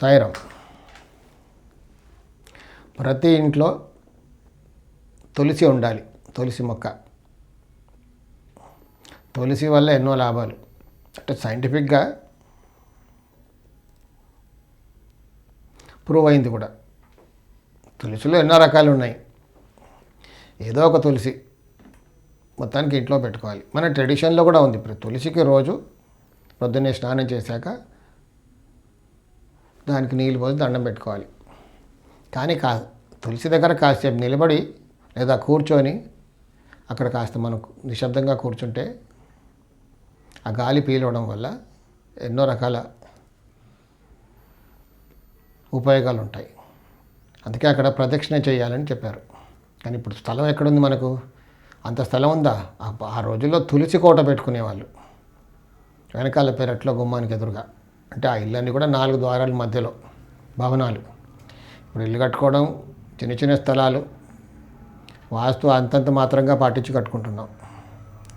సాయిరం. ప్రతి ఇంట్లో తులసి ఉండాలి తులసి మొక్క. తులసి వల్ల ఎన్నో లాభాలు. అంటే సైంటిఫిక్గా ప్రూవ్ అయింది కూడా. తులసిలో ఎన్నో రకాలు ఉన్నాయి. ఏదో ఒక తులసి మొత్తానికి ఇంట్లో పెట్టుకోవాలి. మన ట్రెడిషన్లో కూడా ఉంది. ఇప్పుడు తులసికి రోజు పొద్దున్నే స్నానం చేశాక దానికి నీళ్ళు పోసి దండం పెట్టుకోవాలి. కానీ కా తులసి దగ్గర కాసేపు నిలబడి లేదా కూర్చొని అక్కడ కాస్త మనం నిశ్శబ్దంగా కూర్చుంటే ఆ గాలి పీలవడం వల్ల ఎన్నో రకాల ఉపయోగాలు ఉంటాయి అందుకే అక్కడ ప్రదక్షిణ చేయాలని చెప్పారు. కానీ ఇప్పుడు స్థలం ఎక్కడుంది మనకు? అంత స్థలం ఉందా? ఆ- రోజుల్లో తులసి కోట పెట్టుకునేవాళ్ళు. వెనకాల పెరట్లో గుమ్మానికి ఎదురుగా. అంటే ఆ ఇల్లన్నీ కూడా నాలుగు ద్వారాల మధ్యలో భవనాలు. ఇప్పుడు ఇల్లు కట్టుకోవడం చిన్న చిన్న స్థలాలు వాస్తు అంతంత మాత్రంగా పాటించి కట్టుకుంటున్నాం.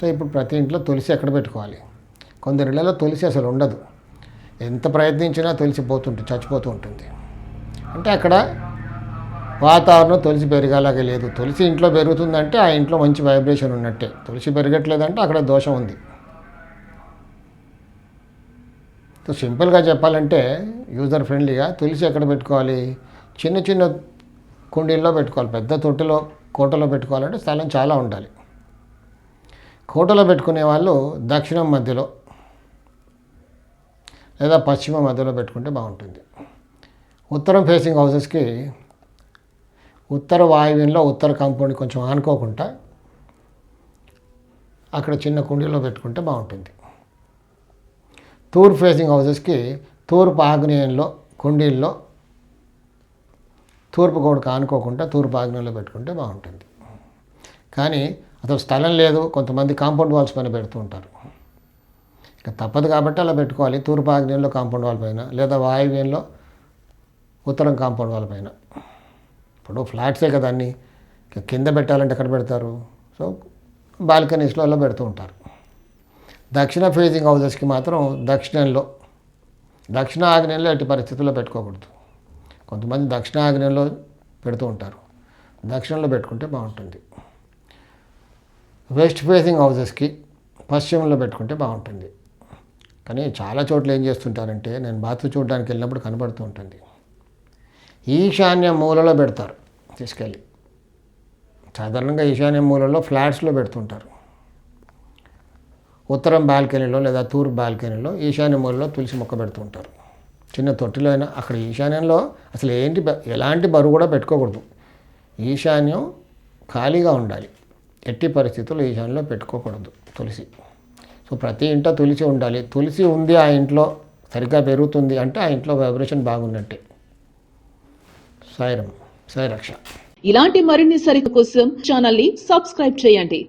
సో ఇప్పుడు ప్రతి ఇంట్లో తులసి ఎక్కడ పెట్టుకోవాలి? కొందరి ఇళ్ళలో తులసి అసలు ఉండదు. ఎంత ప్రయత్నించినా తులసి పోతుంటుంది చచ్చిపోతూ ఉంటుంది. అంటే అక్కడ వాతావరణం తులసి పెరగాలాగే లేదు. తులసి ఇంట్లో పెరుగుతుందంటే ఆ ఇంట్లో మంచి వైబ్రేషన్ ఉన్నట్టే. తులసి పెరగట్లేదంటే అక్కడ దోషం ఉంది సో సింపుల్గా చెప్పాలంటే యూజర్ ఫ్రెండ్లీగా తులసి ఎక్కడ పెట్టుకోవాలి? చిన్న చిన్న కుండీల్లో పెట్టుకోవాలి. పెద్ద తొట్టిలో కోటలో పెట్టుకోవాలంటే స్థలం చాలా ఉండాలి. కోటలో పెట్టుకునే వాళ్ళు దక్షిణం మధ్యలో లేదా పశ్చిమ మధ్యలో పెట్టుకుంటే బాగుంటుంది. ఉత్తరం ఫేసింగ్ హౌసెస్కి ఉత్తర వాయువ్యంలో ఉత్తర కాంపౌండ్ కొంచెం ఆనుకోకుండా అక్కడ చిన్న కుండీలో పెట్టుకుంటే బాగుంటుంది. తూర్పు ఫేసింగ్ హౌసెస్కి తూర్పు ఆగ్నేయంలో కుండీల్లో తూర్పు గోడకు ఆనుకోకుండా తూర్పు ఆగ్నేయంలో పెట్టుకుంటే బాగుంటుంది. కానీ అసలు స్థలం లేదు కొంతమంది కాంపౌండ్ వాల్స్ పైన పెడుతూ ఉంటారు. ఇక తప్పదు కాబట్టి అలా పెట్టుకోవాలి తూర్పు ఆగ్నేయంలో కాంపౌండ్ వాల్ పైన లేదా వాయువ్యంలో ఉత్తరం కాంపౌండ్ వాల్ పైన. ఇప్పుడు ఫ్లాట్సే కదా అన్ని. ఇక కింద పెట్టాలంటే ఎక్కడ పెడతారు? సో బాల్కనీస్లో అలా పెడుతూ ఉంటారు. దక్షిణ ఫేజింగ్ హౌసెస్కి మాత్రం దక్షిణంలో దక్షిణ ఆగ్నేయంలో ఎట్టి పరిస్థితుల్లో పెట్టుకోకూడదు. కొంతమంది దక్షిణ ఆగ్నేయంలో పెడుతూ ఉంటారు. దక్షిణంలో పెట్టుకుంటే బాగుంటుంది. వెస్ట్ ఫేసింగ్ హౌసెస్కి పశ్చిమంలో పెట్టుకుంటే బాగుంటుంది. కానీ చాలా చోట్ల ఏం చేస్తుంటారంటే నేను బాతు చూడడానికి వెళ్ళినప్పుడు కనబడుతూ ఉంటుంది. ఈశాన్య మూలలో పెడతారు తీసుకెళ్ళి. సాధారణంగా ఈశాన్య మూలలో ఫ్లాట్స్లో పెడుతుంటారు. ఉత్తరం బాల్కనీలో లేదా తూర్పు బాల్కనీలో ఈశాన్య మూలలో తులసి మొక్క పెడుతుంటారు చిన్న తొట్టిలో అయినా అక్కడ ఈశాన్యంలో అసలు ఏంటి బ- ఎలాంటి బరువు కూడా పెట్టుకోకూడదు. ఈశాన్యం ఖాళీగా ఉండాలి. ఎట్టి పరిస్థితుల్లో ఈశాన్యంలో పెట్టుకోకూడదు తులసి. సో ప్రతి ఇంట్లో తులసి ఉండాలి. తులసి ఉంది ఆ ఇంట్లో సరిగ్గా పెరుగుతుంది అంటే ఆ ఇంట్లో వైబ్రేషన్ బాగున్నట్టే. సాయిరం సాయి రక్ష ఇలాంటి మరిన్ని సరిత కోసం ఛానల్ని సబ్స్క్రైబ్ చేయండి.